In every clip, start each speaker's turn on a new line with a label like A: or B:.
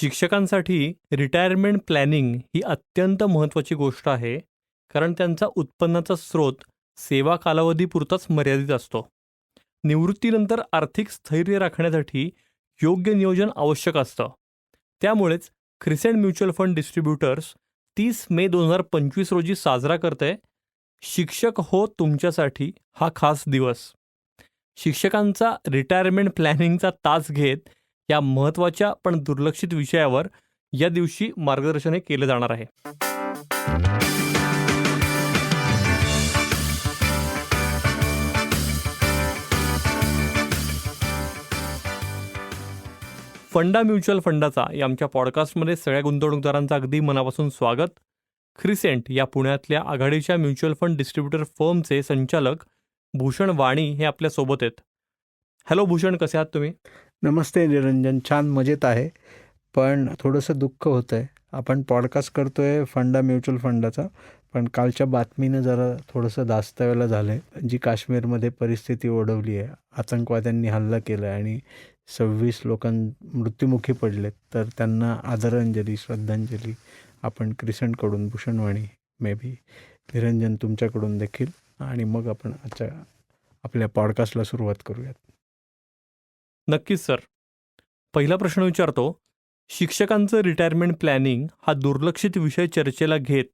A: शिक्षकांसाठी retirement planning ही अत्यंत महत्त्वाची गोष्ट आहे कारण त्यांचा उत्पन्नाचा स्रोत सेवा कालावधीपुरताच मर्यादित असतो. निवृत्तीनंतर आर्थिक स्थैर्य राखण्यासाठी योग्य नियोजन आवश्यक असतं. त्यामुळेच क्रिसेंट म्युच्युअल फंड डिस्ट्रीब्युटर्स तीस मे दोन हजार पंचवीस रोजी साजरा करते शिक्षक हो तुमच्यासाठी हा खास दिवस. शिक्षकांचा रिटायरमेंट प्लॅनिंगचा तास घेत या महत्त्वाच्या पण दुर्लक्षित विषयावर या दिवशी मार्गदर्शन हे केलं जाणार आहे. फंडा म्युच्युअल फंडाचा या आमच्या पॉडकास्टमध्ये सगळ्या गुंतवणूकदारांचं अगदी मनापासून स्वागत. क्रिसेंट या पुण्यातल्या आघाडीच्या म्युच्युअल फंड डिस्ट्रीब्युटर फर्मचे संचालक भूषण वाणी हे आपल्यासोबत आहेत. हॅलो भूषण कसे आहात तुम्ही?
B: नमस्ते निरंजन छान मजेत आहे. पण थोडंसं दुःख होतं आहे आपण पॉडकास्ट करतो आहे फंडा म्युच्युअल फंडाचा. पण कालच्या बातमीनं जरा थोडंसं दास्तावेला झालं आहे जी काश्मीरमध्ये परिस्थिती ओढवली आहे आतंकवाद्यांनी हल्ला केला आहे आणि सव्वीस लोकां मृत्युमुखी पडलेत तर त्यांना आदरांजली श्रद्धांजली. आपण क्रिसंटकडून भूषणवाणी मे बी निरंजन तुमच्याकडून देखील. आणि मग आपण आजच्या आपल्या पॉडकास्टला सुरुवात करूयात.
A: नक्कीच सर. पहिला प्रश्न विचारतो शिक्षकांचं रिटायरमेंट प्लॅनिंग हा दुर्लक्षित विषय चर्चेला घेत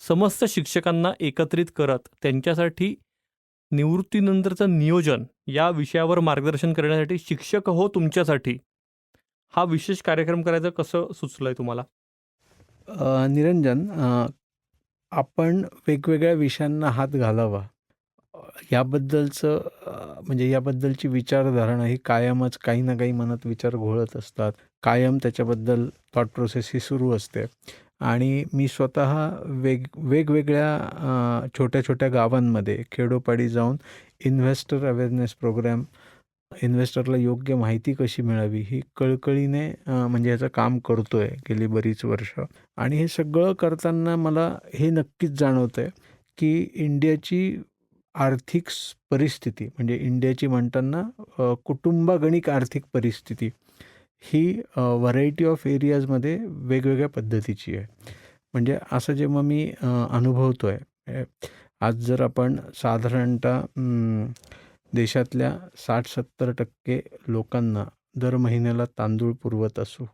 A: समस्त शिक्षकांना एकत्रित करत त्यांच्यासाठी निवृत्तीनंतरचं नियोजन या विषयावर मार्गदर्शन करण्यासाठी शिक्षक हो तुमच्यासाठी. हा विशेष कार्यक्रम करायचं कसं सुचलं आहे तुम्हाला
B: निरंजन आपण वेगवेगळ्या विषयांना हात घालावा. याबद्दलचं म्हणजे याबद्दलची विचारधारणा ही कायमच काही ना काही मनात विचार घोळत असतात. कायम त्याच्याबद्दल थॉट प्रोसेस ही सुरू असते. आणि मी स्वतः वेग वेगवेगळ्या छोट्या छोट्या गावांमध्ये खेडोपाडी जाऊन इन्व्हेस्टर अवेअरनेस प्रोग्रॅम इन्व्हेस्टरला योग्य माहिती कशी मिळावी ही कळकळीने म्हणजे याचं काम करतो आहे गेली बरीच वर्ष. आणि हे सगळं करताना मला हे नक्कीच जाणवतं आहे की इंडियाची आर्थिक परिस्थिती म्हणजे इंडियाची म्हणताना कुटुंबागणिक आर्थिक परिस्थिती ही व्हरायटी ऑफ एरियाजमध्ये वेगवेगळ्या पद्धतीची आहे. म्हणजे असं जेव्हा मी अनुभवतो आहे आज जर आपण साधारणतः देशातल्या साठ सत्तर टक्के लोकांना दर महिन्याला तांदूळ पुरवत असू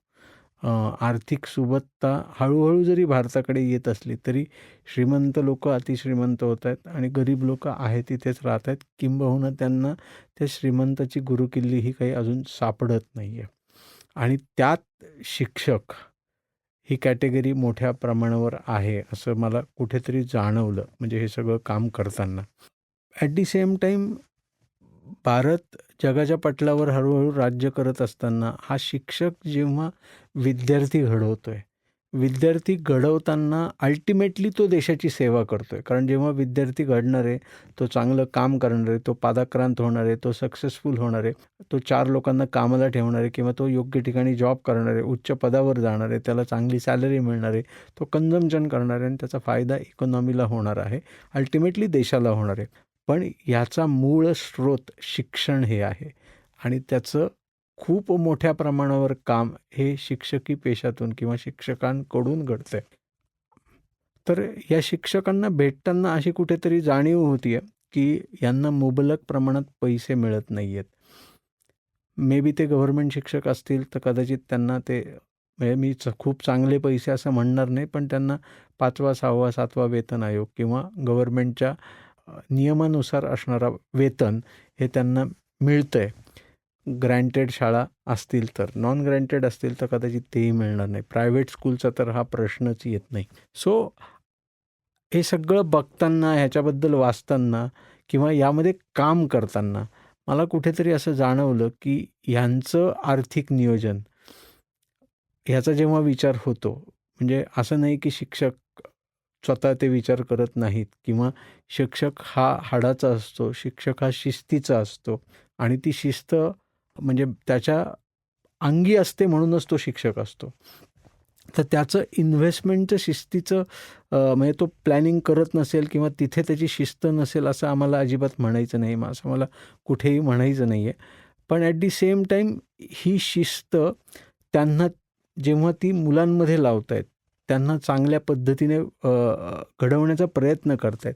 B: आर्थिक सुबत्ता हळूहळू जरी भारताकडे येत असली तरी श्रीमंत लोक अतिश्रीमंत होत आहेत आणि गरीब लोक आहेत तिथेच राहत आहेत. किंबहुना त्यांना त्या श्रीमंताची गुरुकिल्ली ही काही अजून सापडत नाही आहे आणि त्यात शिक्षक ही कॅटेगरी मोठ्या प्रमाणावर आहे असं मला कुठेतरी जाणवलं. म्हणजे हे सगळं काम करताना. At the same time Bharat जगाच्या पटलावर हळूहळू राज्य करत असताना हा शिक्षक जेव्हा विद्यार्थी घडवतो आहे विद्यार्थी घडवताना अल्टिमेटली तो देशाची सेवा करतो आहे कारण जेव्हा विद्यार्थी घडणार आहे तो चांगलं काम करणार आहे तो पादाक्रांत होणार आहे तो सक्सेसफुल होणार आहे तो चार लोकांना कामाला ठेवणार आहे किंवा तो योग्य ठिकाणी जॉब करणार आहे उच्च पदावर जाणार आहे त्याला चांगली सॅलरी मिळणार आहे तो कन्झम्पन करणार आहे आणि त्याचा फायदा इकॉनॉमीला होणार आहे अल्टिमेटली देशाला होणार आहे. पण याचा मूळ स्रोत शिक्षण हे आहे. आणि त्याचं खूप मोठ्या प्रमाणावर काम हे शिक्षकी पेशातून किंवा शिक्षकांकडून घडतं आहे तर या शिक्षकांना भेटताना अशी कुठेतरी जाणीव होती आहे की यांना मुबलक प्रमाणात पैसे मिळत नाही आहेत मे बी ते गव्हर्मेंट शिक्षक असतील तर कदाचित त्यांना ते म्हणजे मी च खूप चांगले पैसे असं म्हणणार नाही पण त्यांना पाचवा सहावा सातवा वेतन आयोग किंवा गव्हर्मेंटच्या नियमानुसार असणारा वेतन हे त्यांना मिळतं आहे ग्रँटेड शाळा असतील तर नॉन ग्रँटेड असतील तर कदाचित तेही मिळणार नाही. प्रायव्हेट स्कूलचा तर हा प्रश्नच येत नाही. सो हे सगळं बघताना ह्याच्याबद्दल वाचताना किंवा यामध्ये काम करताना मला कुठेतरी असं जाणवलं की ह्यांचं आर्थिक नियोजन ह्याचा जेव्हा विचार होतो म्हणजे असं नाही की शिक्षक स्वतः ते विचार करत नाहीत किंवा शिक्षक हा हाडाचा असतो शिक्षक हा शिस्तीचा असतो आणि ती शिस्त म्हणजे त्याच्या अंगी असते म्हणूनच तो शिक्षक असतो. तर त्याचं इन्व्हेस्टमेंटचं शिस्तीचं म्हणजे तो प्लॅनिंग करत नसेल किंवा तिथे त्याची शिस्त नसेल असं आम्हाला अजिबात म्हणायचं नाही मग असं मला कुठेही म्हणायचं नाही आहे पण ॲट दी सेम टाईम ही शिस्त त्यांना जेव्हा ती मुलांमध्ये लावतायत, त्यांना चांगल्या पद्धतीने घडवण्याचा प्रयत्न करतायत.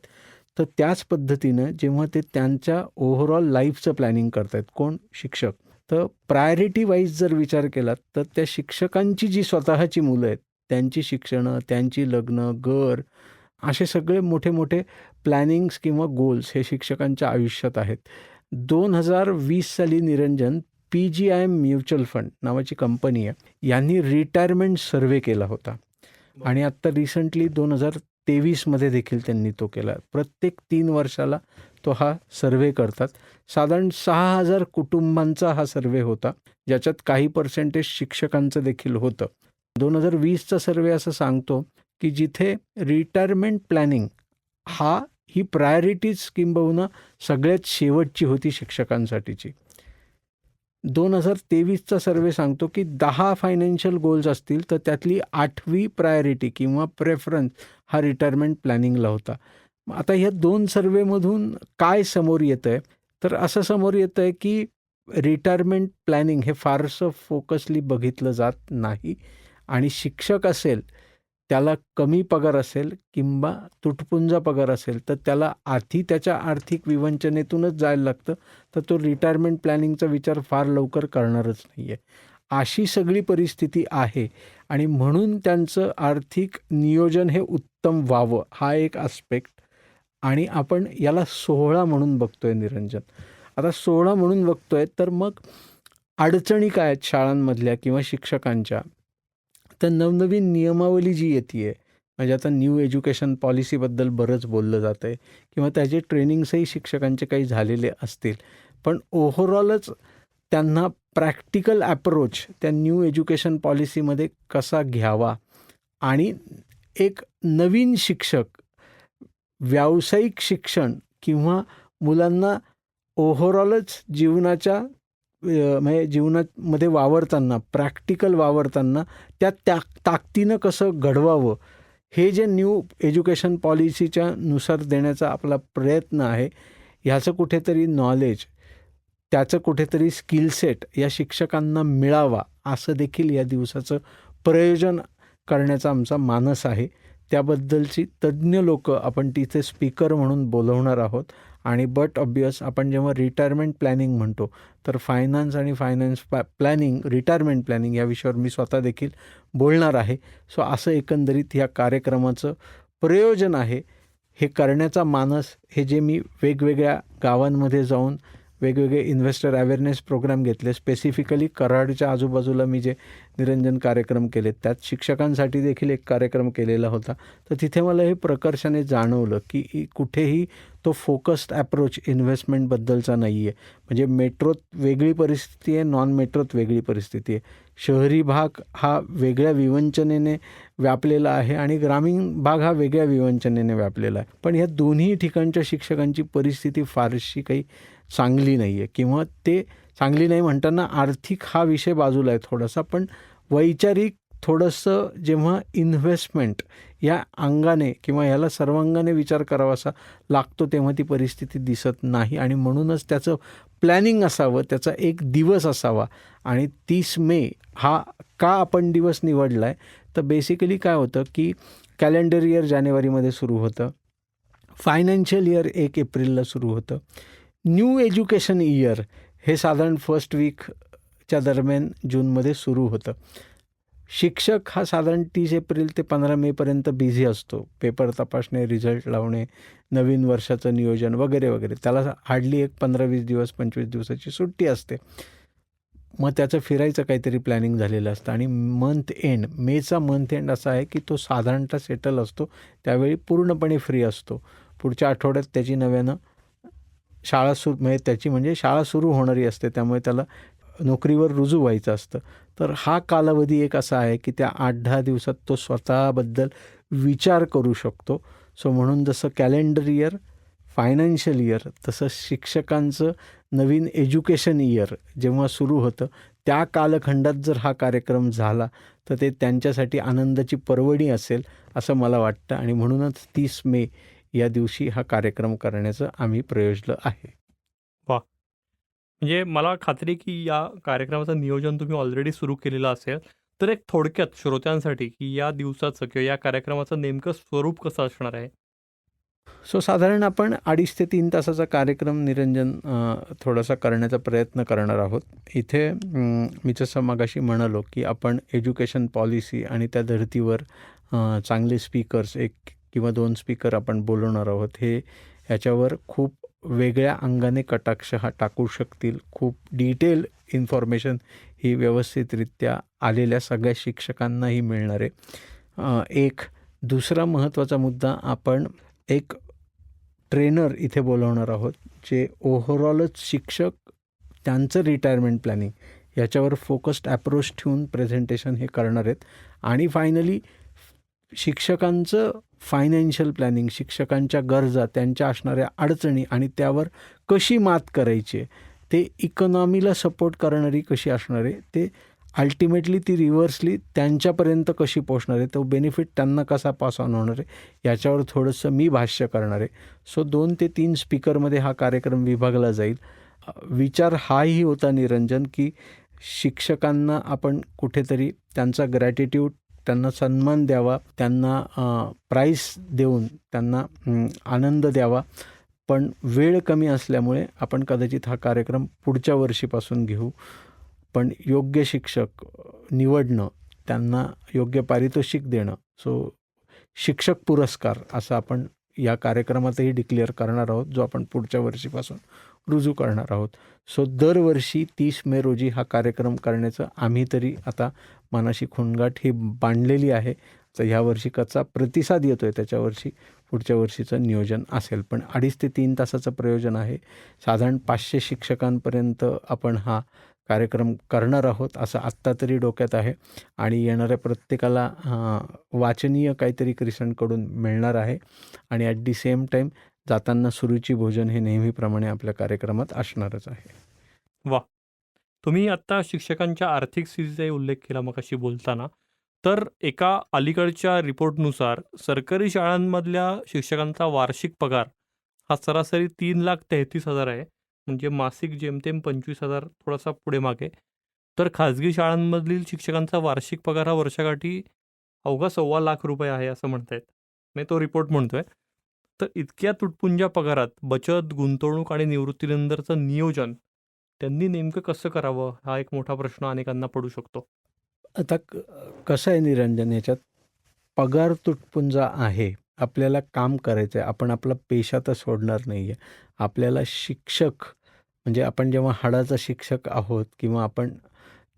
B: तर त्याच पद्धतीनं जेव्हा ते त्यांच्या ओव्हरऑल लाईफचं प्लॅनिंग करतायत, कोण? शिक्षक. तर प्रायोरिटी वाईज जर विचार केलात, तर त्या शिक्षकांची जी स्वतःची मुलं आहेत, त्यांची शिक्षणं, त्यांची लग्न, घर असे सगळे मोठे-मोठे प्लॅनिंग्स किंवा गोल्स हे शिक्षकांच्या आयुष्यात आहेत. 2020 साली निरंजन पी-जी-आय-एम म्युच्युअल फंड नावाची कंपनी आहे. यांनी रिटायरमेंट सर्वे केला होता आणि आत्ता रिसेंटली दोन हजार तेवीसमध्ये देखील त्यांनी तो केला. प्रत्येक तीन वर्षाला तो हा सर्वे करतात. साधारण सहा हजार कुटुंबांचा हा सर्वे होता, ज्याच्यात काही पर्सेंटेज शिक्षकांचं देखील होतं. दोन हजार वीसचा सर्वे असं सांगतो, की जिथे रिटायरमेंट प्लॅनिंग हा ही प्रायोरिटीज किंबहुना सगळ्यात शेवटची होती शिक्षकांसाठीची. दोन हजार तेवीसचा सर्वे सांगतो, की दहा फायनान्शियल गोल्स असतील, तर त्यातली आठवी प्रायोरिटी किंवा प्रेफरन्स हा रिटायरमेंट प्लॅनिंगला होता. आता ह्या दोन सर्वेमधून काय समोर येतं आहे तर असं समोर येतं आहे की रिटायरमेंट प्लॅनिंग हे फारसं फोकसली बघितलं जात नाही आणि शिक्षक असेल, त्याला कमी पगार असेल किंवा तुटपुंजा पगार असेल, तर त्याला आधी त्याच्या आर्थिक विवंचनेतूनच जायला लागतं. तर तो रिटायरमेंट प्लॅनिंगचा विचार फार लवकर करणारच नाही आहे अशी सगळी परिस्थिती आहे आणि म्हणून त्यांचं आर्थिक नियोजन हे उत्तम व्हावं, हा एक आस्पेक्ट आणि आपण याला सोहळा म्हणून बघतोय निरंजन. आता सोहळा म्हणून बघतोय, तर मग अडचणी काय आहेत शाळांमधल्या किंवा शिक्षकांच्या? तर नवनवीन नियमावली जी येते आहे म्हणजे आता न्यू एज्युकेशन पॉलिसीबद्दल बरंच बोललं जातं आहे किंवा त्याचे ट्रेनिंग्सही शिक्षकांचे काही झालेले असतील. पण ओव्हरऑलच त्यांना प्रॅक्टिकल ॲप्रोच त्या न्यू एज्युकेशन पॉलिसीमध्ये कसा घ्यावा आणि एक नवीन शिक्षक, व्यावसायिक शिक्षण किंवा मुलांना ओव्हरऑलच जीवनाच्या म्हणजे जीवनामध्ये वावरताना, प्रॅक्टिकल वावरताना त्या त्या ताकदीनं कसं घडवावं, हे जे न्यू एज्युकेशन पॉलिसीच्या नुसार देण्याचा आपला प्रयत्न आहे, ह्याचं कुठेतरी नॉलेज, त्याचं कुठेतरी स्किल सेट या शिक्षकांना मिळावा, असं देखील या दिवसाचं प्रयोजन करण्याचा आमचा मानस आहे. त्याबद्दलची तज्ञ लोकं आपण तिथे स्पीकर म्हणून बोलवणार आहोत आणि बट ऑब्वियस आपण जेव्हा रिटायरमेंट प्लॅनिंग म्हणतो, तर फायनान्स आणि फायनान्स पॅ प्लॅनिंग, रिटायरमेंट प्लॅनिंग या विषयावर मी स्वतः देखील बोलणार आहे. सो असं एकंदरीत या कार्यक्रमाचं प्रयोजन आहे. हे करण्याचा मानस हे जे मी वेगवेगळ्या गावांमध्ये जाऊन वेगवेगळे इन्व्हेस्टर अवेअरनेस प्रोग्राम घेतले. स्पेसिफिकली कराडच्या आजूबाजूला मी जे निरंजन कार्यक्रम केलेत, त्यात शिक्षकांसाठी देखील एक कार्यक्रम केलेला होता. तर तिथे मला हे प्रकर्षाने जाणवलं, की कुठेही तो फोकस्ड अप्रोच इन्व्हेस्टमेंटबद्दलचा नाही आहे म्हणजे मेट्रोत वेगळी परिस्थिती आहे, नॉन मेट्रोत वेगळी परिस्थिती आहे. शहरी भाग हा वेगळ्या विवंचनेने व्यापलेला आहे आणि ग्रामीण भाग हा वेगळ्या विवंचनेने व्यापलेला आहे. पण या दोन्ही ठिकाणच्या शिक्षकांची परिस्थिती फारशी काही चांगली नाही आहे किंवा ते चांगली नाही म्हणताना आर्थिक हा विषय बाजूला आहे थोडासा, पण वैचारिक थोडंसं जेव्हा इन्व्हेस्टमेंट या अंगाने किंवा ह्याला सर्वांगाने विचार करावासा लागतो, तेव्हा ती परिस्थिती दिसत नाही आणि म्हणूनच त्याचं प्लॅनिंग असावं, त्याचा एक दिवस असावा आणि तीस मे हा का आपण दिवस निवडला आहे तर बेसिकली काय होतं, की कॅलेंडर इयर जानेवारीमध्ये सुरू होतं. फायनान्शियल इयर एक एप्रिलला सुरू होतं. न्यू एज्युकेशन इयर हे साधारण फर्स्ट वीकच्या दरम्यान जूनमध्ये सुरू होतं. शिक्षक हा साधारण तीस एप्रिल ते 15 मेपर्यंत बिझी असतो. पेपर तपासणे, रिझल्ट लावणे, नवीन वर्षाचं नियोजन वगैरे, वगैरे. त्याला हार्डली एक 15-20 दिवस, 25 दिवसाची सुट्टी असते. मग त्याचं फिरायचं काहीतरी प्लॅनिंग झालेलं असतं आणि मंथ एंड, मेचा मंथ एंड असा आहे, की तो साधारणतः सेटल असतो. त्यावेळी पूर्णपणे फ्री असतो. पुढच्या आठवड्यात त्याची नव्यानं शाळा सुरू म्हणजे त्याची म्हणजे शाळा सुरू होणारी असते. त्यामुळे त्याला नोकरीवर रुजू व्हायचं असतं. तर हा कालावधी एक असा आहे, की त्या आठ दहा दिवसात तो स्वतःबद्दल विचार करू शकतो. सो म्हणून जसं कॅलेंडर इयर, फायनान्शियल इयर तसं शिक्षकांचं नवीन एज्युकेशन इयर जेव्हा सुरू होतं, त्या कालखंडात जर हा कार्यक्रम झाला, तर ते त्यांच्यासाठी आनंदाची पर्वणी असेल, असं मला वाटतं आणि म्हणूनच तीस मे या दिवशी हा कार्यक्रम करण्याचं आम्ही प्रयोजलं आहे.
A: वाह! म्हणजे मला खात्री की या कार्यक्रमाचं नियोजन तुम्ही ऑलरेडी सुरू केलेलं असेल. तर एक थोडक्यात श्रोत्यांसाठी की या दिवसाचं किंवा या कार्यक्रमाचं नेमकं स्वरूप कसं असणार आहे
B: सो साधारण आपण अडीच ते तीन तासाचा कार्यक्रम निरंजन थोडासा करण्याचा प्रयत्न करणार आहोत इथे मी जसं मगाशी म्हणालो की आपण एज्युकेशन पॉलिसी आणि त्या धर्तीवर चांगले स्पीकर्स एक किंवा दोन स्पीकर आपण बोलवणार आहोत हे याच्यावर खूप वेगळ्या अंगाने कटाक्ष हा टाकू शकतील. खूप डिटेल इन्फॉर्मेशन ही व्यवस्थितरित्या आलेल्या सगळ्या शिक्षकांनाही मिळणार आहे. एक दुसरा महत्त्वाचा मुद्दा आपण एक ट्रेनर इथे बोलवणार आहोत जे ओव्हरऑलच शिक्षक त्यांचं रिटायरमेंट प्लॅनिंग याच्यावर फोकस्ड ॲप्रोच ठेवून प्रेझेंटेशन हे करणार आहेत. आणि फायनली शिक्षकांचं फायनान्शियल प्लॅनिंग शिक्षकांच्या गरजा त्यांच्या असणाऱ्या अडचणी आणि त्यावर कशी मात करायची आहे, ते इकॉनॉमीला सपोर्ट करणारी कशी असणार आहे ते अल्टिमेटली ती रिव्हर्सली त्यांच्यापर्यंत कशी पोचणार आहे तो बेनिफिट त्यांना कसा पास ऑन होणार आहे याच्यावर थोडंसं मी भाष्य करणार आहे. सो दोन ते तीन स्पीकरमध्ये हा कार्यक्रम विभागला जाईल. विचार हाही होता निरंजन की शिक्षकांना आपण कुठेतरी त्यांचा ग्रॅटिट्यूड त्यांना सन्मान द्यावा त्यांना प्राईस देऊन त्यांना आनंद द्यावा. पण वेळ कमी असल्यामुळे आपण कदाचित हा कार्यक्रम पुढच्या वर्षीपासून घेऊ. पण योग्य शिक्षक निवडणं त्यांना योग्य पारितोषिक देणं सो शिक्षक पुरस्कार असं आपण या कार्यक्रमातही डिक्लेअर करणार आहोत जो आपण पुढच्या वर्षीपासून रुजू करणार आहोत. सो दरवर्षी तीस मे रोजी हा कार्यक्रम करण्याचं आम्ही तरी आता मनाशी खुणगाठ ही बांधलेली आहे. तर ह्या वर्षी कचा प्रतिसाद येतो आहे त्याच्यावर्षी पुढच्या वर्षीचं नियोजन असेल. पण अडीच ते तीन तासाचं प्रयोजन आहे. साधारण पाचशे शिक्षकांपर्यंत आपण हा कार्यक्रम करणार आहोत असं आत्ता तरी डोक्यात आहे. आणि येणाऱ्या प्रत्येकाला वाचनीय काहीतरी क्रिसंटकडून मिळणार आहे. आणि ॲट दी सेम टाईम जाताना सुरुची भोजन हे नेहमीप्रमाणे आपल्या कार्यक्रमात असणारच आहे.
A: तुम्ही आत्ता शिक्षकांच्या आर्थिक स्थितीचाही उल्लेख केला मग अशी बोलताना. तर एका अलीकडच्या रिपोर्टनुसार सरकारी शाळांमधल्या शिक्षकांचा वार्षिक पगार हा सरासरी तीन लाख तेहतीस हजार आहे. म्हणजे मासिक जेमतेम पंचवीस हजार थोडासा पुढे मागे. तर खाजगी शाळांमधील शिक्षकांचा वार्षिक पगार हा वर्षाकाठी अवघा सव्वा लाख रुपये आहे असं म्हणतायत. मी तो रिपोर्ट म्हणतोय. तर इतक्या तुटपुंज्या पगारात बचत गुंतवणूक आणि निवृत्तीनंतरचं नियोजन त्यांनी नेमकं कसं करावं? हा एक मोठा प्रश्न अनेकांना पडू शकतो.
B: आता क कसं आहे निरंजन याच्यात? पगार तुटपुंजा आहे. आपल्याला काम करायचं आहे आपण आपला पेशा तर सोडणार नाही आहे आपल्याला शिक्षक म्हणजे आपण जेव्हा हाडाचा शिक्षक आहोत किंवा आपण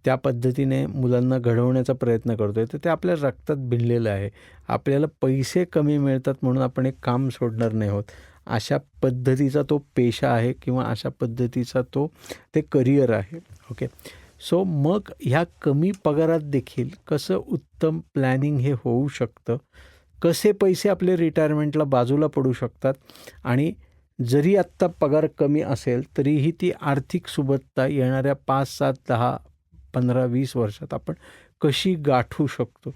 B: त्या पद्धतीने मुलांना घडवण्याचा प्रयत्न करतो आहे तर ते आपल्या रक्तात भिनलेलं आहे. आपल्याला पैसे कमी मिळतात म्हणून आपण एक काम सोडणार नाही आहोत अशा पद्धतीचा तो पेशा आहे किंवा अशा पद्धतीचा तो ते करिअर आहे. ओके? सो मग ह्या कमी पगारात देखील कसं उत्तम प्लॅनिंग हे होऊ शकतं? कसे पैसे आपले रिटायरमेंटला बाजूला पडू शकतात? आणि जरी आत्ता पगार कमी असेल तरीही ती आर्थिक सुबत्ता येणाऱ्या पाच सात दहा पंधरा वीस वर्षात आपण कशी गाठू शकतो?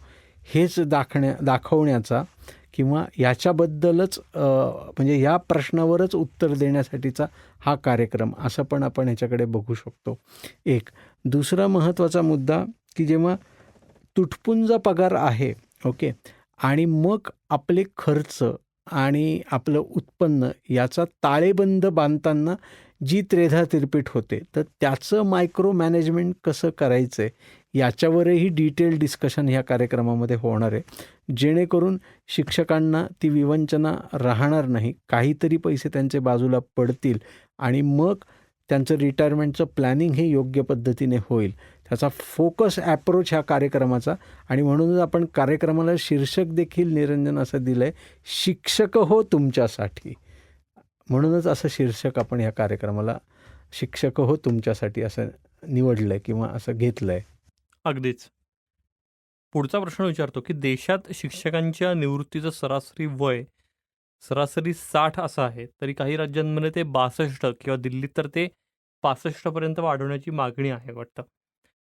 B: हेच दाखण्या दाखवण्याचा किंवा याच्याबद्दलच म्हणजे या प्रश्नावरच उत्तर देण्यासाठीचा हा कार्यक्रम असं पण आपण ह्याच्याकडे बघू शकतो. एक. दुसरा महत्त्वाचा मुद्दा की जेव्हा तुटपुंजा पगार आहे ओके आणि मग आपले खर्च आणि आपलं उत्पन्न याचा ताळेबंद बांधताना जी त्रेधा तिरपीट होते तर त्याचं मायक्रो मॅनेजमेंट कसं करायचं आहे याच्यावरही डिटेल डिस्कशन ह्या कार्यक्रमामध्ये होणार आहे. जेणेकरून शिक्षकांना ती विवंचना राहणार नाही काहीतरी पैसे त्यांचे बाजूला पडतील आणि मग त्यांचं रिटायरमेंटचं प्लॅनिंग हे योग्य पद्धतीने होईल. त्याचा फोकस ॲप्रोच ह्या कार्यक्रमाचा. आणि म्हणूनच आपण कार्यक्रमाला शीर्षक देखील निरंजन असं दिलं आहे शिक्षक हो तुमच्यासाठी. म्हणूनच असं शीर्षक आपण ह्या कार्यक्रमाला शिक्षक हो तुमच्यासाठी असं निवडलं आहे किंवा असं घेतलं आहे
A: अगदीच. पुढचा प्रश्न विचारतो की देशात शिक्षकांच्या निवृत्तीचं सरासरी वय सरासरी साठ असं आहे तरी काही राज्यांमध्ये ते बासष्ट किंवा दिल्लीत तर ते पासष्टपर्यंत वाढवण्याची मागणी आहे वाटतं.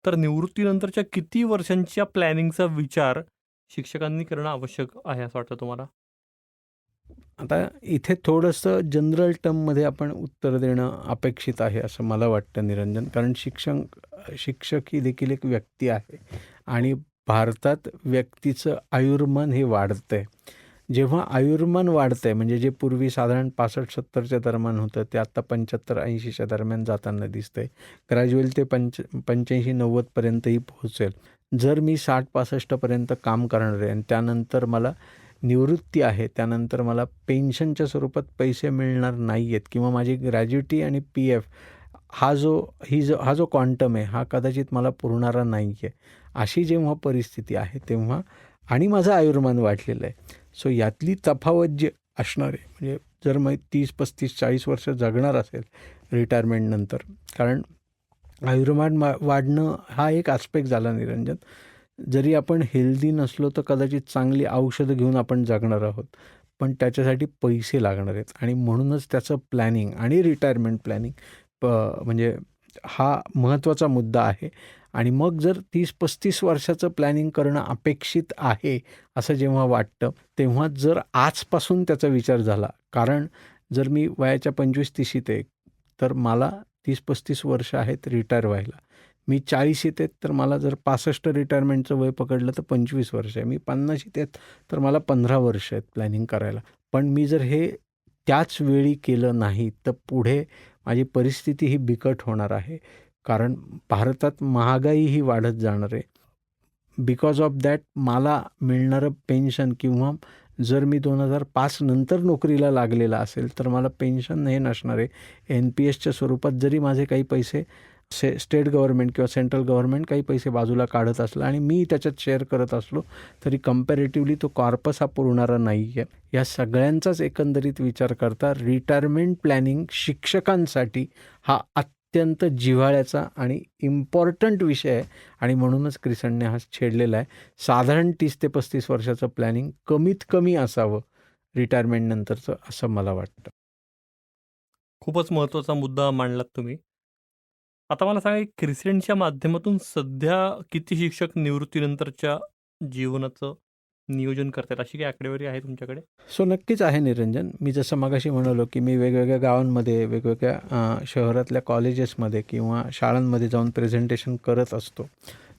A: तर निवृत्तीनंतरच्या किती वर्षांच्या प्लॅनिंगचा विचार शिक्षकांनी करणं आवश्यक आहे असं वाटतं तुम्हाला?
B: आता इथे थोडंसं जनरल टर्ममध्ये आपण उत्तर देणं अपेक्षित आहे असं मला वाटतं निरंजन. कारण शिक्षण शिक्षक ही देखील एक व्यक्ती आहे. आणि भारतात व्यक्तीचं आयुर्मान हे वाढतं आहे जेव्हा आयुर्मान वाढतं आहे म्हणजे जे पूर्वी साधारण पासष्ट सत्तरच्या दरम्यान होतं ते आत्ता पंच्याहत्तर ऐंशीच्या दरम्यान जाताना दिसतं आहे ग्रॅज्युअल ते पंच पंच्याऐंशी नव्वदपर्यंतही पोहोचेल. जर मी साठ पासष्टपर्यंत काम करणार आहे आणि त्यानंतर मला निवृत्ती आहे त्यानंतर मला पेन्शनच्या स्वरूपात पैसे मिळणार नाही आहेत किंवा माझी ग्रॅज्युटी आणि पी एफ हा जो ही जो हा जो क्वांटम आहे हा कदाचित मला पुरणारा नाही आहे अशी जेव्हा परिस्थिती आहे तेव्हा आणि माझं आयुर्मान वाढलेलं आहे. सो यातली तफावत जी असणार आहे म्हणजे जर मग तीस पस्तीस चाळीस वर्ष जगणार असेल रिटायरमेंटनंतर कारण आयुर्मान मा वाढणं हा एक आस्पेक्ट झाला निरंजन. जरी आपण हेल्दी नसलो तर कदाचित चांगली औषधं घेऊन आपण जगणार आहोत पण त्याच्यासाठी पैसे लागणार आहेत. आणि म्हणूनच त्याचं प्लॅनिंग आणि रिटायरमेंट प्लॅनिंग प म्हणजे हा महत्त्वाचा मुद्दा आहे. आणि मग जर तीस पस्तीस वर्षाचं प्लॅनिंग करणं अपेक्षित आहे असं जेव्हा वाटतं तेव्हा जर आजपासून त्याचा विचार झाला कारण जर मी वयाच्या पंचवीस तीशीत आहे तर मला तीस पस्तीस वर्ष आहेत रिटायर व्हायला. मी चाळीशीत आहेत तर मला जर पासष्ट रिटायरमेंटचं वय पकडलं तर पंचवीस वर्ष आहे. मी पन्नाशीत आहेत तर मला पंधरा वर्ष आहेत प्लॅनिंग करायला. पण मी जर हे त्याच वेळी केलं नाही तर पुढे माझी परिस्थिती ही बिकट होणार आहे. कारण भारतात महागाई ही वाढत जाणार आहे. बिकॉज ऑफ दॅट मला मिळणारं पेन्शन किंवा जर मी दोन हजार पाच नंतर नोकरीला लागलेला असेल तर मला पेन्शन हे नसणार आहे. एन पी एसच्या स्वरूपात जरी माझे काही पैसे से स्टेट गव्हर्नमेंट किंवा सेंट्रल गव्हर्नमेंट काही पैसे बाजूला काढत असलं आणि मी त्याच्यात शेअर करत असलो तरी कम्पॅरेटिव्हली तो कॉर्पस हा पुरणारा नाही आहे या सगळ्यांचाच एकंदरीत विचार करता रिटायरमेंट प्लॅनिंग शिक्षकांसाठी हा अत्यंत जिव्हाळ्याचा आणि इम्पॉर्टंट विषय आहे. आणि म्हणूनच क्रिसनने हा छेडलेला आहे. साधारण तीस ते पस्तीस वर्षाचं प्लॅनिंग कमीत कमी असावं रिटायरमेंटनंतरचं असं मला वाटतं.
A: खूपच महत्त्वाचा मुद्दा मांडलात तुम्ही. आता मला सांगा क्रिसेंटच्या माध्यमातून सध्या किती शिक्षक निवृत्तीनंतरच्या जीवनाचं नियोजन करतात? अशी काही आकडेवारी आहे तुमच्याकडे?
B: सो नक्कीच आहे निरंजन. मी जसं मगाशी म्हणालो की मी वेगवेगळ्या गावांमध्ये वेगवेगळ्या शहरातल्या कॉलेजेसमध्ये किंवा शाळांमध्ये जाऊन प्रेझेंटेशन करत असतो.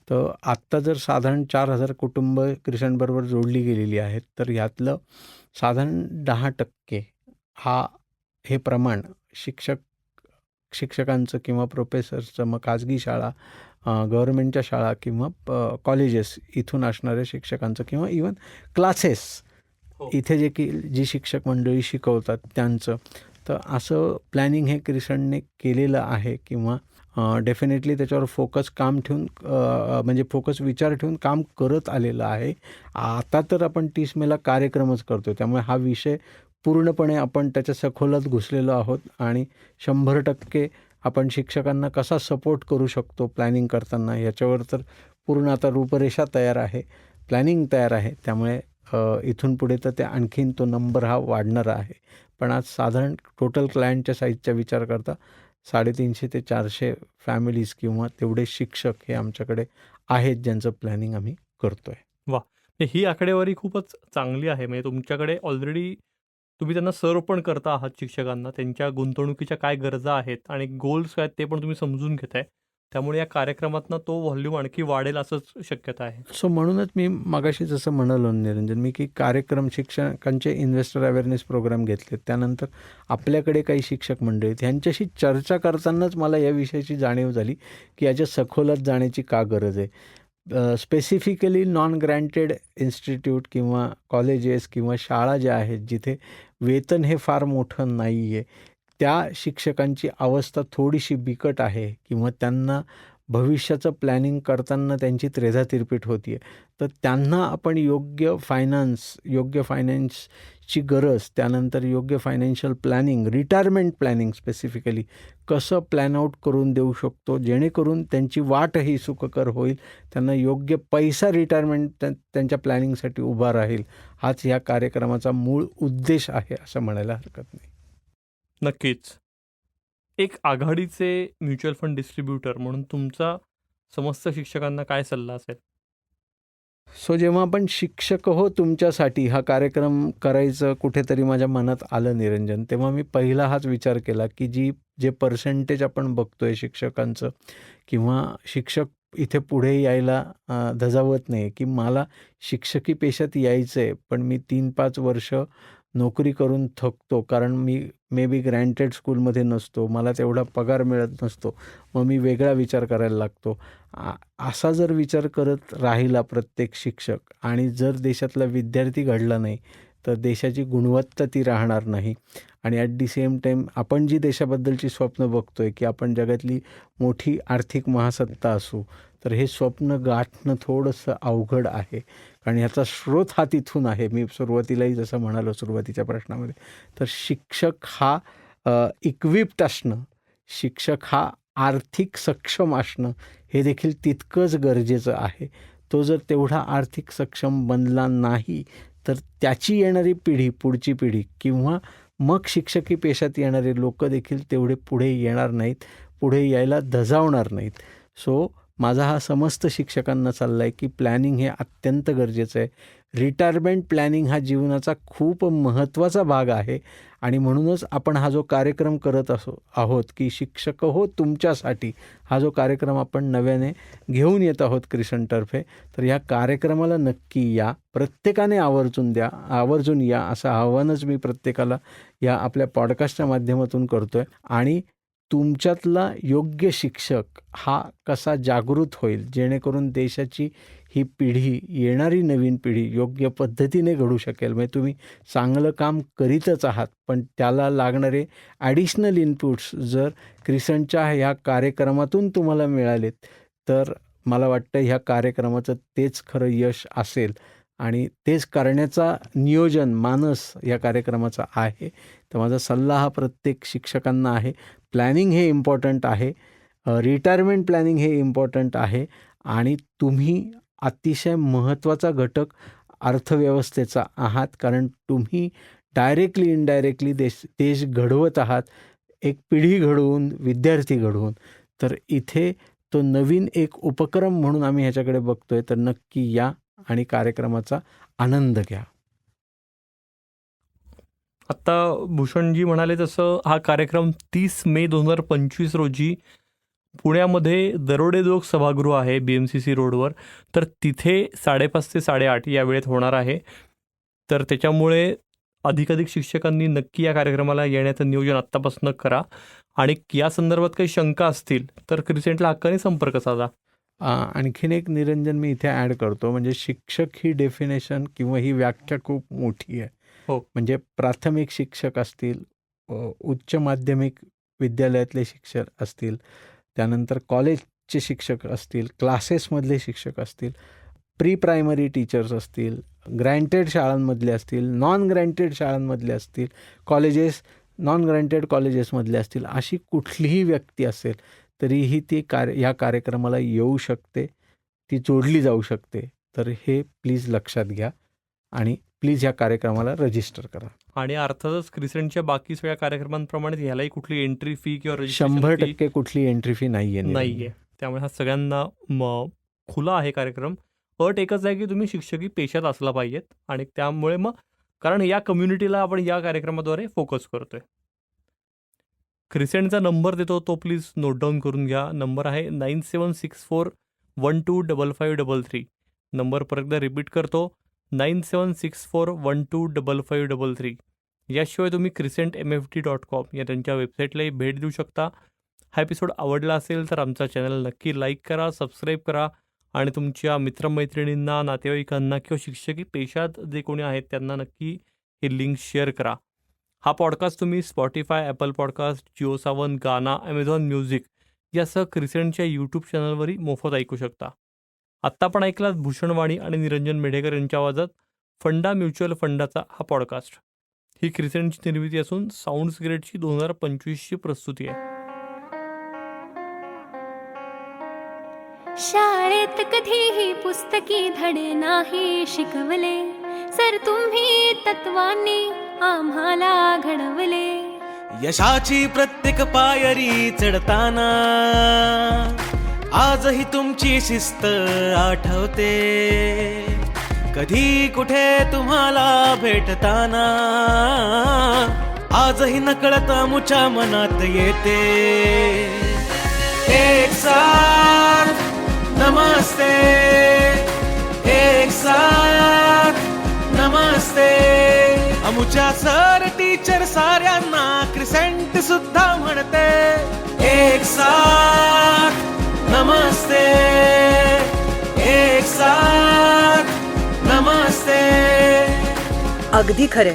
B: तर आत्ता जर साधारण चार हजार कुटुंब क्रिसंटबरोबर जोडली गेलेली आहेत तर यातलं साधारण दहा टक्के हा हे प्रमाण शिक्षक शिक्षकांचं किंवा प्रोफेसरचं मग खाजगी शाळा गव्हर्नमेंटच्या शाळा किंवा प- कॉलेजेस इथून असणाऱ्या शिक्षकांचं किंवा इवन क्लासेस
A: हो.
B: इथे जे की जी शिक्षक मंडळी शिकवतात त्यांचं. तर असं प्लॅनिंग हे क्रिसंटने केलेलं आहे किंवा डेफिनेटली त्याच्यावर फोकस काम ठेवून म्हणजे फोकस विचार ठेवून काम करत आलेलं आहे. आता तर आपण तीस मेला कार्यक्रमच करतो त्यामुळे हा विषय पूर्णपणे आपण त्याच्या सखोलात घुसलेलो आहोत आणि शंभर टक्के आपण शिक्षकांना कसा सपोर्ट करू शकतो प्लॅनिंग करताना? याच्यावर तर पूर्ण आता रूपरेषा तयार आहे प्लॅनिंग तयार आहे. त्यामुळे इथून पुढे तर ते आणखीन तो नंबर हा वाढणार आहे. पण आज साधारण टोटल क्लायंटच्या साईजचा विचार करता साडेतीनशे ते चारशे फॅमिलीज किंवा तेवढे शिक्षक हे आमच्याकडे आहेत ज्यांचं प्लॅनिंग आम्ही करतो आहे
A: ही आकडेवारी खूपच चांगली आहे. म्हणजे तुमच्याकडे ऑलरेडी तुम्ही त्यांना सर्व पण करता आहात शिक्षकांना त्यांच्या गुंतवणुकीच्या काय गरजा आहेत आणि गोल्स काय आहेत ते पण तुम्ही समजून घेताय. त्यामुळे या कार्यक्रमातनं तो व्हॉल्यूम आणखी वाढेल असंच शक्यता आहे.
B: सो म्हणूनच मी मगाशी जसं म्हणालो निरंजन मी की कार्यक्रम शिक्षकांचे इन्व्हेस्टर अवेअरनेस प्रोग्राम घेतले त्यानंतर आपल्याकडे काही शिक्षक मंडळी ह्यांच्याशी चर्चा करतानाच मला या विषयाची जाणीव झाली की याच्या सखोलात जाण्याची का गरज आहे. स्पेसिफिकली नॉन ग्रँटेड इन्स्टिट्यूट किंवा कॉलेजेस किंवा शाळा ज्या आहेत जिथे वेतन हे फार मोठं नाही आहे त्या शिक्षकांची अवस्था थोडीशी बिकट आहे किंवा त्यांना भविष्याचं प्लॅनिंग करताना त्यांची त्रेधा तिरपीट होती आहे तर त्यांना आपण योग्य फायनान्स योग्य फायनान्सची गरज त्यानंतर योग्य financial planning retirement planning specifically कसं प्लॅन आऊट करून देऊ शकतो जेणेकरून त्यांची वाट ही सुखकर होईल त्यांना योग्य पैसा रिटायरमेंट त्यांच्या प्लॅनिंगसाठी उभा राहील हाच या कार्यक्रमाचा मूळ उद्देश आहे असं म्हणायला हरकत नाही.
A: नक्कीच. एक आघाडीचे म्युच्युअल फंड डिस्ट्रीब्युटर म्हणून तुमचा समस्त शिक्षकांना काय सल्ला असेल?
B: सो जेव्हा आपण शिक्षक हो तुमच्यासाठी हा कार्यक्रम करायचं कुठेतरी माझ्या मनात आलं निरंजन. तेव्हा मी पहिला हाच विचार केला की जी जे पर्सेंटेज आपण बघतोय शिक्षकांचं किंवा शिक्षक इथे पुढे यायला धजावत नाही की मला शिक्षकी पेशात यायचं आहे पण मी तीन पाच वर्ष नोकरी करून थकतो कारण मी मे बी ग्रँटेड स्कूलमध्ये नसतो मला तेवढा पगार मिळत नसतो मग मी वेगळा विचार करायला लागतो. आ असा जर विचार करत राहिला प्रत्येक शिक्षक आणि जर देशातला विद्यार्थी घडला नाही तर देशाची गुणवत्ता ती राहणार नाही. आणि ॲट दी सेम टाईम आपण जी देशाबद्दलची स्वप्न बघतो आहे की आपण जगातली मोठी आर्थिक महासत्ता असू तर हे स्वप्न गाठणं थोडंसं अवघड आहे. कारण ह्याचा स्रोत हा तिथून आहे. मी सुरुवातीलाही जसं म्हणालो सुरुवातीच्या प्रश्नामध्ये तर शिक्षक हा इक्विप्ट असणं शिक्षक हा आर्थिक सक्षम असणं हे देखील तितकंच गरजेचं आहे. तो जर तेवढा आर्थिक सक्षम बनला नाही तर त्याची येणारी पिढी पुढची पिढी किंवा मग शिक्षकी पेशात येणारे लोक देखील तेवढे पुढे येणार नाहीत पुढे यायला धजावणार नाहीत. सो माझा हा समस्त शिक्षकांना चालला आहे की प्लॅनिंग हे अत्यंत गरजेचं आहे. रिटायरमेंट प्लॅनिंग हा जीवनाचा खूप महत्त्वाचा भाग आहे आणि म्हणूनच आपण हा जो कार्यक्रम करत असो आहोत की शिक्षक हो तुमच्यासाठी हा जो कार्यक्रम आपण नव्याने घेऊन येत आहोत क्रिसनतर्फे तर या कार्यक्रमाला नक्की या. प्रत्येकाने आवर्जून द्या आवर्जून या. असं आव्हानच मी प्रत्येकाला या आपल्या पॉडकास्टच्या माध्यमातून करतो आहे आणि तुमच्यातला योग्य शिक्षक हा कसा जागृत होईल? जेणेकरून देशाची ही पिढी येणारी नवीन पिढी योग्य पद्धतीने घडू शकेल. म्हणजे तुम्ही चांगलं काम करीतच आहात पण त्याला लागणारे ॲडिशनल इनपुट्स जर क्रिसनच्या ह्या कार्यक्रमातून तुम्हाला मिळालेत तर मला वाटतं ह्या कार्यक्रमाचं तेच खरं यश असेल. आणि तेच करण्याचा नियोजन मानस या कार्यक्रमाचा आहे. तर माझा सल्ला हा प्रत्येक शिक्षकांना आहे. प्लॅनिंग हे इम्पॉर्टंट आहे. रिटायरमेंट प्लॅनिंग हे इम्पॉर्टंट आहे. आणि तुम्ही अतिशय महत्त्वाचा घटक अर्थव्यवस्थेचा आहात. कारण तुम्ही डायरेक्टली इनडायरेक्टली देश देश घडवत आहात. एक पिढी घडवून विद्यार्थी घडवून. तर इथे तो नवीन एक उपक्रम म्हणून आम्ही ह्याच्याकडे बघतोय. तर नक्की या आणि कार्यक्रमाचा आनंद घ्या.
A: आत्ता भूषणजी म्हणाले तसं हा कार्यक्रम तीस मे दोन हजार पंचवीस रोजी पुण्यामध्ये दरोडेजोग सभागृह आहे बी एम सी सी रोडवर. तर तिथे साडेपाच ते साडेआठ या वेळेत होणार आहे. तर त्याच्यामुळे अधिकाधिक शिक्षकांनी नक्की या कार्यक्रमाला येण्याचं नियोजन आत्तापासून करा. आणि या संदर्भात काही शंका असतील तर क्रिसेंटला हक्काने संपर्क साधा.
B: आणखीन एक निरंजन मी इथे ॲड करतो. म्हणजे शिक्षक ही डेफिनेशन किंवा ही व्याख्या खूप मोठी आहे.
A: हो.
B: म्हणजे प्राथमिक शिक्षक असतील उच्च माध्यमिक विद्यालयातले शिक्षक असतील त्यानंतर कॉलेजचे शिक्षक असतील क्लासेसमधले शिक्षक असतील प्री प्रायमरी टीचर्स असतील ग्रँटेड शाळांमधले असतील नॉन ग्रँटेड शाळांमधले असतील कॉलेजेस नॉन ग्रँटेड कॉलेजेसमधले असतील अशी कुठलीही व्यक्ती असेल तरीही ती कार्य ह्या कार्यक्रमाला येऊ शकते ती जोडली जाऊ शकते तर हे प्लीज लक्षात घ्या आणि प्लीज ह्या कार्यक्रमाला रजिस्टर करा.
A: आणि अर्थातच क्रिसेंटच्या बाकी सगळ्या कार्यक्रमांप्रमाणे ह्यालाही कुठली एंट्री फी किंवा
B: शंभर टक्के कुठली एंट्री फी नाही आहे
A: नाहीये. त्यामुळे हा सगळ्यांना म खुला आहे कार्यक्रम. अट एकच आहे की तुम्ही शिक्षकी पेशात असला पाहिजेत आणि त्यामुळे मग कारण या कम्युनिटीला आपण या कार्यक्रमाद्वारे फोकस करतोय. क्रिसेंटचा नंबर देतो तो प्लीज नोट डाऊन करून घ्या. नंबर आहे nine seven six four one two double five double three number परत एकदा रिपीट करतो. Nine seven six four one two double five double three. याशिवाय तुम्ही crescent M F T dot com या त्यांच्या वेबसाईटलाही भेट देऊ शकता. हा एपिसोड आवडला असेल तर आमचा चॅनल नक्की लाईक करा सबस्क्राईब करा आणि तुमच्या मित्रमैत्रिणींना नातेवाईकांना किंवा शिक्षकी पेशात जे कोणी आहेत त्यांना नक्की ही लिंक शेअर करा. हा पॉडकास्ट तुम्ही Spotify Apple podcast Jio Saavn Gaana Amazon music यासह क्रिसेंटच्या यूट्यूब चॅनलवरही मोफत ऐकू शकता. आत्ता पण ऐकलात भूषणवाणी आणि निरंजन मेढेकर यांच्या आवाजात फंडा म्युच्युअल फंडाचा हा पॉडकास्ट. ही क्रिसेंटची निर्मिती असून साऊंड्स ग्रेडची दोन हजार पंचवीसची प्रस्तुती आहे.
C: शाळेत कधीही पुस्तकी धडे नाही शिकवले. सर तुम्ही तत्वांनी आम्हाला घडवले.
D: यशाची प्रत्येक पायरी चढताना आजही तुमची शिस्त आठवते. कधी कुठे तुम्हाला भेटताना आजही नकळत मुच्या मनात येते. एक साथ नमस्ते. एक साथ नमस्ते. अमुच्या सर टीचर साऱ्यांना क्रिसेंट सुद्धा म्हणते. एक साथ नमस्ते एक साथ नमस्ते.
E: अगदी खरे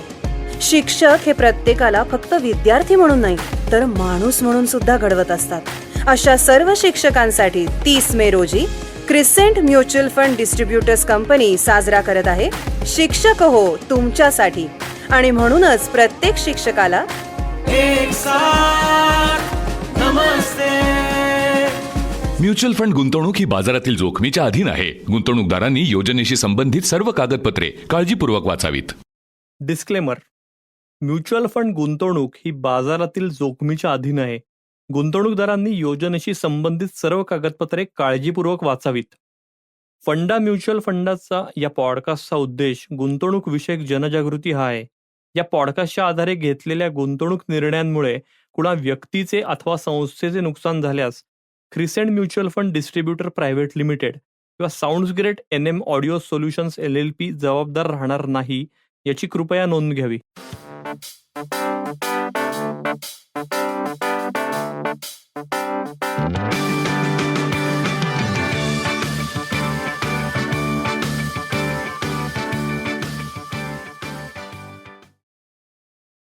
E: शिक्षक हे प्रत्येकाला फक्त विद्यार्थी म्हणून नाही तर माणूस म्हणून सुद्धा घडवत असतात. अशा सर्व शिक्षकांसाठी तीस मे रोजी Crescent mutual fund distributors company साजरा करत आहे शिक्षक हो तुमच्यासाठी. आणि म्हणूनच प्रत्येक शिक्षकाला
D: एक साथ नमस्ते.
F: म्युच्युअल फंड गुंतवणूक ही बाजारातील जोखमीच्या अधीन आहे. गुंतवणूकदारांनी योजनेशी संबंधित सर्व कागदपत्रे काळजीपूर्वक वाचावीत.
A: डिस्क्लेमर म्युच्युअल फंड गुंतवणूक ही बाजारातील जोखमीच्या अधीन आहे. गुंतवणूकदारांनी योजनेशी संबंधित सर्व कागदपत्रे काळजीपूर्वक वाचावीत. फंडा म्युच्युअल फंडाचा या पॉडकास्टचा उद्देश गुंतवणूक विषयक जनजागृती हा आहे. या पॉडकास्टच्या आधारे घेतलेल्या गुंतवणूक निर्णयांमुळे कुणा व्यक्तीचे अथवा संस्थेचे नुकसान झाल्यास crescent mutual fund distributor private limited किंवा sounds great N M audio solutions L L P जबाबदार राहणार नाही याची कृपया नोंद घ्यावी.